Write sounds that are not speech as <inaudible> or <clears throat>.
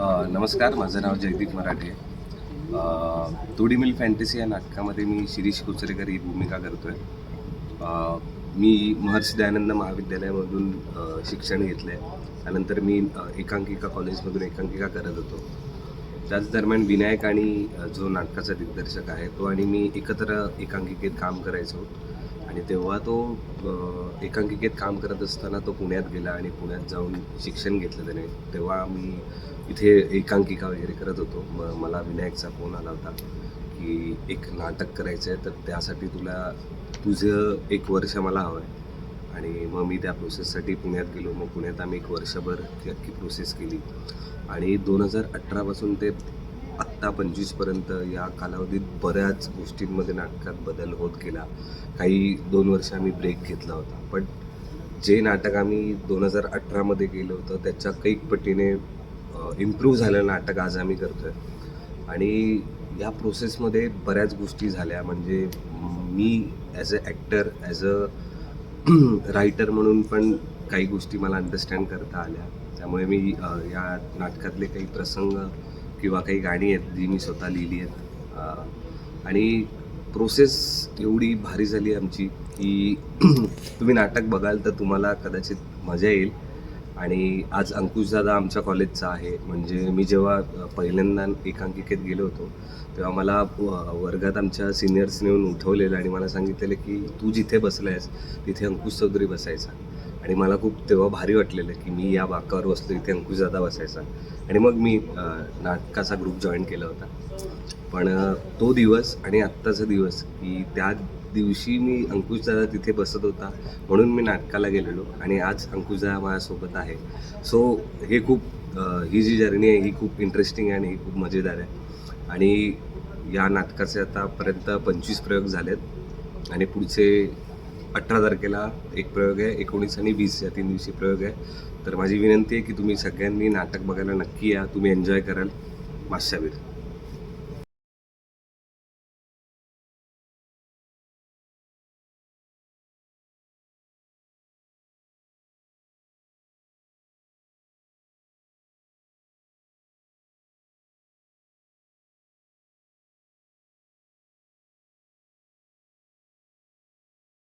नमस्कार माझं नाव जयदीप मराठे. तोडी मिल फॅन्टसी या नाटकामध्ये मी शिरीष कुचरेकर ही भूमिका करतो आहे मी महर्षी दयानंद महाविद्यालयामधून शिक्षण घेतलं आहे त्यानंतर मी एकांकिका कॉलेजमधून एकांकिका करत होतो. त्याच दरम्यान विनायक आणि जो नाटकाचा दिग्दर्शक आहे तो आणि मी एकत्र एकांकिकेत काम करायचो. आणि तेव्हा तो एकांकिकेत काम करत असताना तो पुण्यात गेला आणि पुण्यात जाऊन शिक्षण घेतलं त्याने. तेव्हा मी इथे एकांकिका वगैरे करत होतो. मग मला विनायकचा फोन आला होता की एक नाटक करायचं आहे तर त्यासाठी तुला तुझं एक वर्ष मला हवं आहे आणि मग मी त्या प्रोसेससाठी पुण्यात गेलो. मग पुण्यात आम्ही एक वर्षभर ती अख्खी प्रोसेस केली. आणि दोन हजार अठरापासून ते आत्ता पंचवीसपर्यंत या कालावधीत बऱ्याच गोष्टींमध्ये नाटकात बदल होत गेला. काही दोन वर्ष आम्ही ब्रेक घेतला होता. पण जे नाटक आम्ही दोन हजार अठरामध्ये केलं होतं त्याच्या कैक पटीने इम्प्रूव्ह झालेलं नाटक आज आम्ही करतो आहे आणि या प्रोसेसमध्ये बऱ्याच गोष्टी झाल्या. म्हणजे मी as a actor as a writer म्हणून पण काही गोष्टी मला अंडरस्टँड करता आल्या. त्यामुळे मी या नाटकातले काही प्रसंग किंवा काही गाणी आहेत जी मी स्वतः लिहिली आहेत. आणि प्रोसेस एवढी भारी झाली आमची की <clears throat> तुम्ही नाटक बघाल तर तुम्हाला कदाचित मजा येईल. आणि आज अंकुशदादा आमच्या कॉलेजचा आहे. म्हणजे मी जेव्हा पहिल्यांदा एकांकिकेत गेलो होतो तेव्हा मला वर्गात आमच्या सिनियर्सने येऊन उठवलेलं आणि मला सांगितलेलं की तू जिथे बसला आहेस तिथे अंकुश चौधरी बसायचा. आणि मला खूप तेव्हा भारी वाटलेलं की मी या बाकावर बसलो इथे अंकुशदादा बसायचा. आणि मग मी नाटकाचा ग्रुप जॉईन केला होता. पण तो दिवस आणि आत्ताचा दिवस की त्या दिवशी मी अंकुशदादा तिथे बसत होता म्हणून मी नाटकाला गेलेलो आणि आज अंकुशदादा माझ्यासोबत आहे. सो हे खूप ही जी जर्नी आहे ही खूप इंटरेस्टिंग आहे आणि ही खूप मजेदार आहे. आणि या नाटकाचे आतापर्यंत पंचवीस प्रयोग झालेत आणि पुढचे अठरा तारखेला एक प्रयोग आहे एकोणीस आणि वीस या तीन दिवशी प्रयोग आहे. तर माझी विनंती आहे की तुम्ही सगळ्यांनी नाटक बघायला नक्की या तुम्ही एन्जॉय कराल. मास्यावीर